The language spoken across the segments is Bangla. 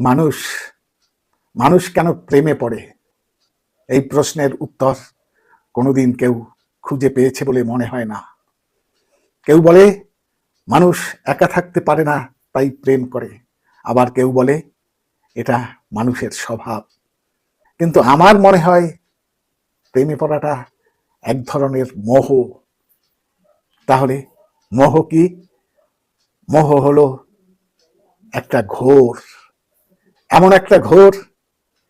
মানুষ মানুষ কেন প্রেমে পড়ে? এই প্রশ্নের উত্তর কোনোদিন কেউ খুঁজে পেয়েছে বলে মনে হয় না। কেউ বলে, মানুষ একা থাকতে পারে না, তাই প্রেম করে। আবার কেউ বলে, এটা মানুষের স্বভাব। কিন্তু আমার মনে হয়, প্রেমে পড়াটা এক ধরনের মোহ। তাহলে মোহ কি? মোহ হলো একটা ঘোর। এমন একটা ঘোর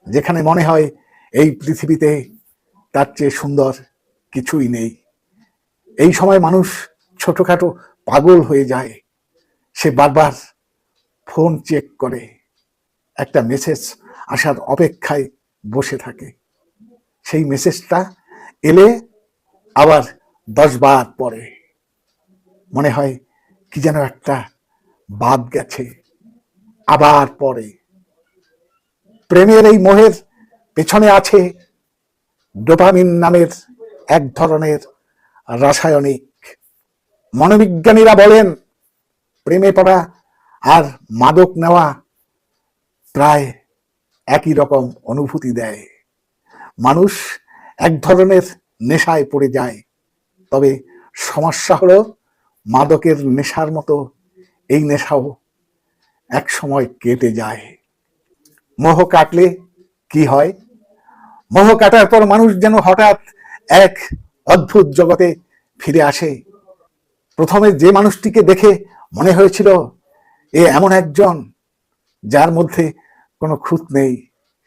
যেখানে মনে হয় এই পৃথিবীতে তার চেয়ে সুন্দর কিছুই নেই। এই সময় মানুষ ছোটখাটো পাগল হয়ে যায়। সে বারবার ফোন চেক করে। একটা মেসেজ আসার অপেক্ষায় বসে থাকে। সেই মেসেজটা এলে আবার দশ বার পরে মনে হয় কি যেন একটা বাদ গেছে। আবার পরে প্রেমের এই মোহের পেছনে আছে ডোপামিন নামের এক ধরনের রাসায়নিক। মনোবিজ্ঞানীরা বলেন, প্রেমে পড়া আর মাদক নেওয়া প্রায় একই রকম অনুভূতি দেয়। মানুষ এক ধরনের নেশায় পড়ে যায়। তবে সমস্যা হলো, মাদকের নেশার মতো এই নেশাও এক সময় কেটে যায়। মোহ কাটলে কি হয়? মোহ কাটার পর মানুষ যেন হঠাৎ এক অদ্ভুত জগতে ফিরে আসে। প্রথমে যে মানুষটিকে দেখে মনে হয়েছিল, এ এমন একজন যার মধ্যে কোনো খুঁত নেই।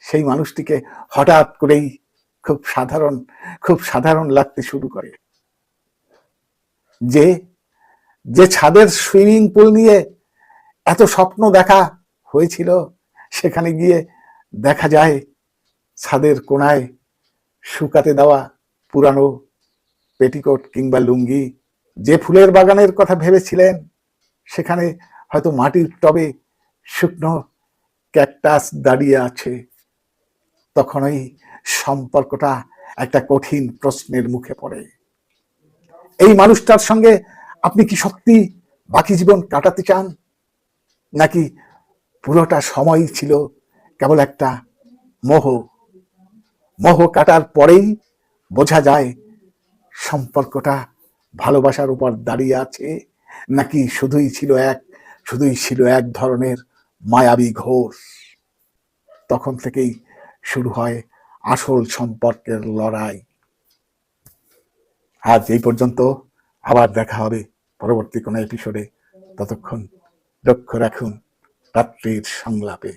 সেই মানুষটিকে হঠাৎ করেই খুব সাধারণ খুব সাধারণ লাগতে শুরু করে। যে যে ছাদের সুইমিং পুল নিয়ে এত স্বপ্ন দেখা হয়েছিল সেখানে গিয়ে দেখা যায় ছাদের কোনায় শুকাতে দেওয়া পুরানো পেটিকোট কিংবা লুঙ্গি। যে ফুলের বাগানের কথা ভেবেছিলেন, সেখানে হয়তো মাটির টবে শুকনো ক্যাকটাস দাঁড়িয়ে আছে। তখন ওই সম্পর্কটা একটা কঠিন প্রশ্নের মুখে পড়ে। এই মানুষটার সঙ্গে আপনি কি সত্যি বাকি জীবন কাটাতে চান? নাকি পুরোটা সময়ই ছিল কেবল একটা মোহ। মোহ কাটার পরেই বোঝা যায় সম্পর্কটা ভালোবাসার উপর দাঁড়িয়ে আছে, নাকি শুধুই ছিল এক, শুধুই ছিল এক ধরনের মায়াবী ঘোষ। তখন থেকেই শুরু হয় আসল সম্পর্কের লড়াই। আজ এই পর্যন্ত আবার দেখা হবে পরবর্তী কোনো এপিসোডে ততক্ষণ লক্ষ্য রাখুন রাত্রির সংলাপে।